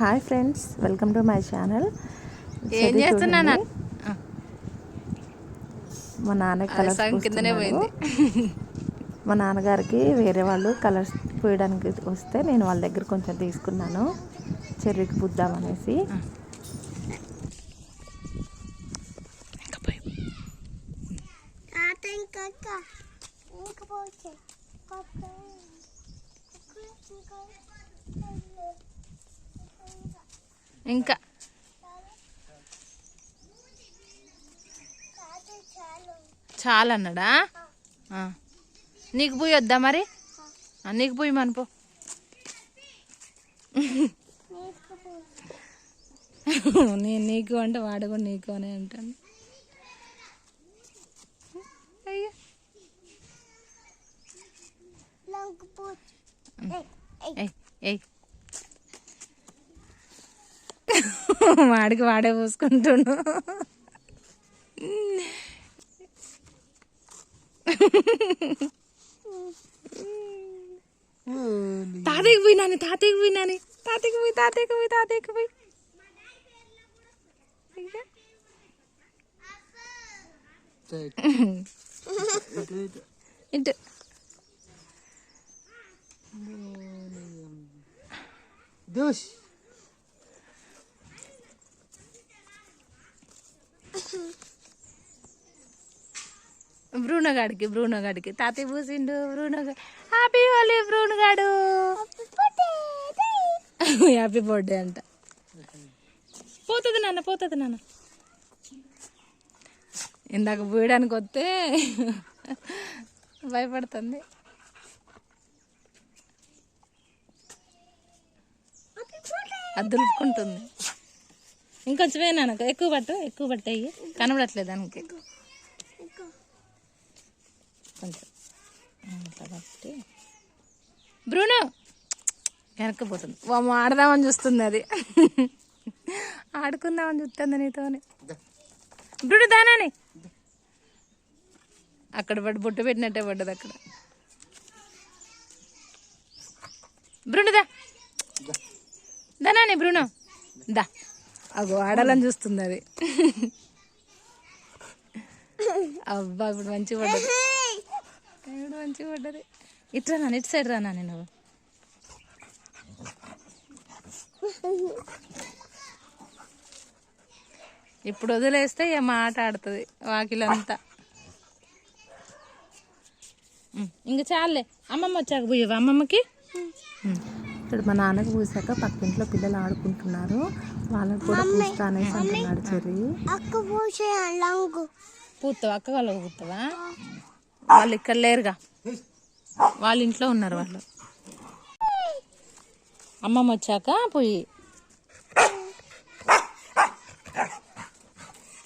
Hi friends welcome to my channel. ఏం చేస్తున్నాను? మా నాన్న కలర్స్ సగం కిందనే పోయింది. మా నాన్నగారికి వేరే వాళ్ళు కలర్స్ పోయడానికి వస్తే నేను వాళ్ళ దగ్గర కొంచెం తీసుకున్నాను. చెర్రీకి పుద్దామనేసి తాత ఇంకా అక్క ఇంకా పోతే ఇంకా చాలా అన్నాడా. నీకు పోయి వద్దా మరి? నీకు పోయి మనపో నేను నీకు అంటే వాడు కూడా నీకు అనే అంటాను. అయ్యో. వాడికి వాడే పోసుకుంటున్నాను తాతయ్యకి పోయి నాని తాతయ్యకి పోయి నాని తాతయ్యకి పోయి తాతయ్యకి పోయి తాతయ్యకి పోయి. అయ్యో. ఇటు దోష్. బ్రూనో గాడికి బ్రూనో గాడికి తాతయ్య పూసిండు బ్రూనో గా- హ్యాపీ హోలీ బ్రూనో గాడు హ్యాపీ బర్త్డే అంట. పోతుంది నాన్న పోతుంది నాన్న. ఇందాక పోయడానికి వస్తే భయపడుతుంది. అది దులుపుకుంటుంది. ఇంకొంచెం నాన్న ఎక్కువ పట్టు ఎక్కువ పట్టేయి కనబడట్లేదు దానికి కొంచెం. ఇట్లా పట్టి. బ్రూనో! వెనక్కిపోతుంది. ఆడదామని చూస్తుంది అది. ఆడుకుందామని చూస్తుంది నీతోని బ్రూను దానాని అక్కడ పడి బొట్టు పెట్టినట్టే పడ్డది అక్కడ. బ్రూను దా. దానాని బ్రూనో. దా. అగో ఆడాలని చూస్తుంది అది. అబ్బా ఇప్పుడు మంచిగా పడ్డది. ఇప్పుడు మంచిగా పడ్డది. ఇట్రా నాన్న ఇటు సైడ్ రానా నేను? ఇప్పుడు వదిలేస్తే ఇక మా ఆట ఆడుతుంది వాకిలంతా. ఇంకా చాలే అమ్మమ్మ వచ్చాక పోయేవా అమ్మమ్మకి? ఇక్కడ మా నాన్నకు పూసాక పక్కింట్లో పిల్లలు ఆడుకుంటున్నారు. వాళ్ళకి కూడా పూస్తా అనేసి అంటున్నాడు చెర్రీ. పూస్తావా అక్క వాళ్ళకి పూస్తావా వాళ్ళు ఇక్కడ లేరుగా. వాళ్ళ ఇంట్లో ఉన్నారు వాళ్ళు. అమ్మమ్మ వచ్చాక పోయి.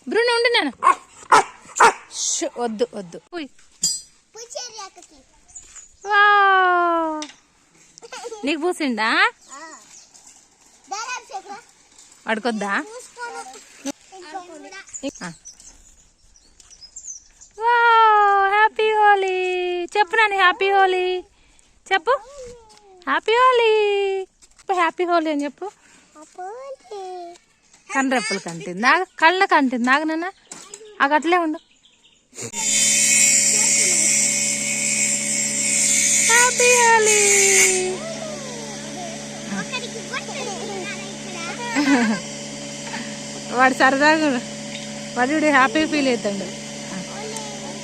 బ్రూనో ఉండు నేను వద్దు వద్దు. పోయి. నీకు పూసిండా చూసుకోను హ్యాపీ హోలీ. చెప్పు నాని హ్యాపీ హోలీ. చెప్పు. హ్యాపీ హోలీ. హ్యాపీ హోలీ అని చెప్పు. కండ్రెప్పలు కంటింది? నాగ కళ్ళ కంటింది నాగ నాన్న? అగ అట్లే ఉండు. హ్యాపీ హోలీ అక్కడికి ఇక్కడ వాడు సరదాగా వాడు హ్యాపీ ఫీల్ అవుతాడు.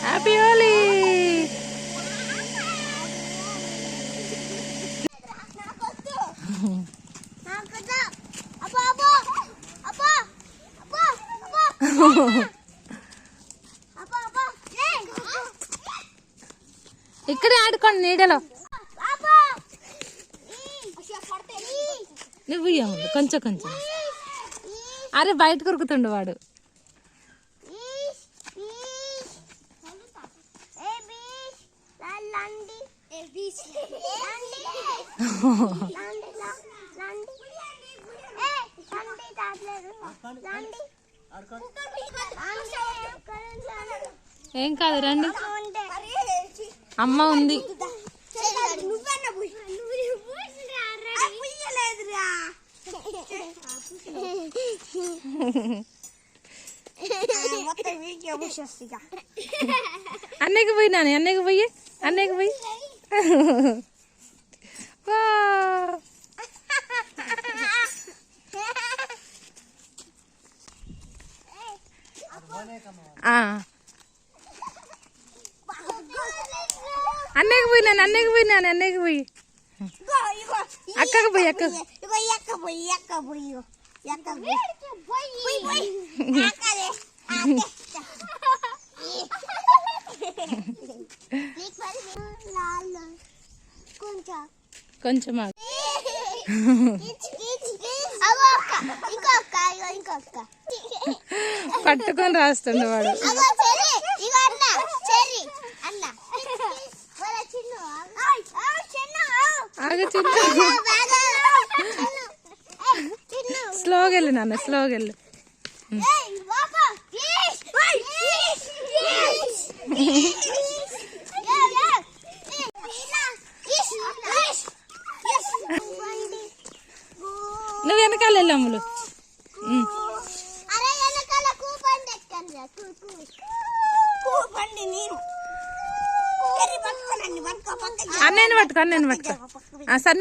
హ్యాపీ ఏయ్ ఇక్కడే ఆడుకోండి నీడలో. నువ్వు కొంచెం కొంచెం. అరే బయట కొరుకుతుండు వాడు. ఏం కాదు రండి. అమ్మ ఉంది నువ్వన్నా పోయి నువ్వు పోయి మొత్తం వీడియో పూసేస్తా అన్నయ్యకి పోయి నాని అన్నయ్యకి పోయి అన్నయ్యకి పోయి వా. ఆ. అన్నయ్యకి పోయి నాని అన్నయ్యకి పోయి నాని అన్నయ్యకి పోయి అక్కకి పోయి అక్కకి ఇగో ఎక్క పోయి ఎక్క పోయి ఇగో కొంచెం పట్టుకొని రాస్తుండే వాడు ఆగు చిన్ను ఏయ్ చిన్ను స్లోగా వెళ్ళు నాన్న స్లోగా వెళ్ళు నువ్వు వెనకాల వెళ్ళు అమ్ములు. ఉమ్. అరే వెనకాల కూపండి ఎక్కండి కూపండి నేను పట్టుకోనండి పట్టుకో. అన్నయ్యని పట్టుకో అన్నయ్యని పట్టుకో. ఆ, సరే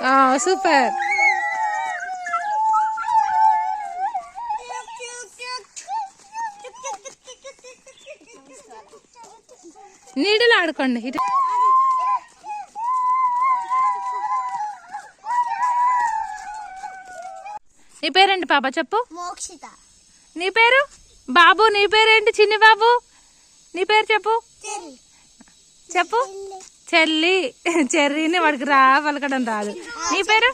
సూపర్. నీడలో ఆడుకోండి. ఇటు నీ పేరేంటి పాప చెప్పు? మోక్షిత. నీ పేరు? బాబు నీ పేరేంటి చిన్ని బాబు? నీ పేరు చెప్పు? చెప్పు. చెల్లి చెర్రీని వాడికి రా పలకడం రాదు. నీ పేరు?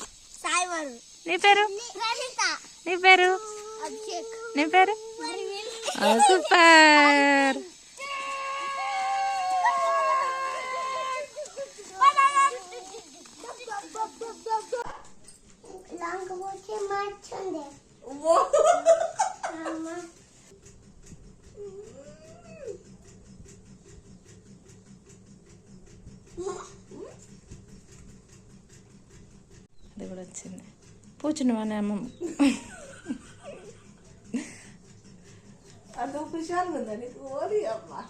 నీ పేరు? నీ పేరు? నీ పేరు? సూపర్. అది కూడా వచ్చింది. కూర్చున్నావా అమ్మ. అంత హుషారుగా ఉందా. నీకు ఓరి అమ్మా.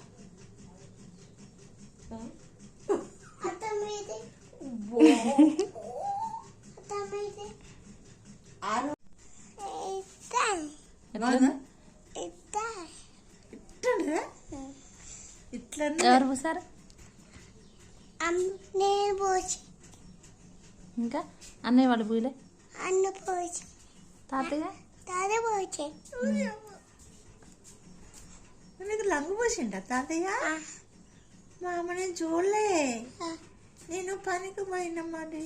ఎవరు పూసారు? నేను పోసి ఇంకా అన్నయ్య వాళ్ళు పూలే అన్న పోసి తాతయ్య? తాత పోసి నీకు లంగు పోసిండ తాతయ్య? మా అమ్మ నేను చూడలే నేను పనికి పోయినా మరి.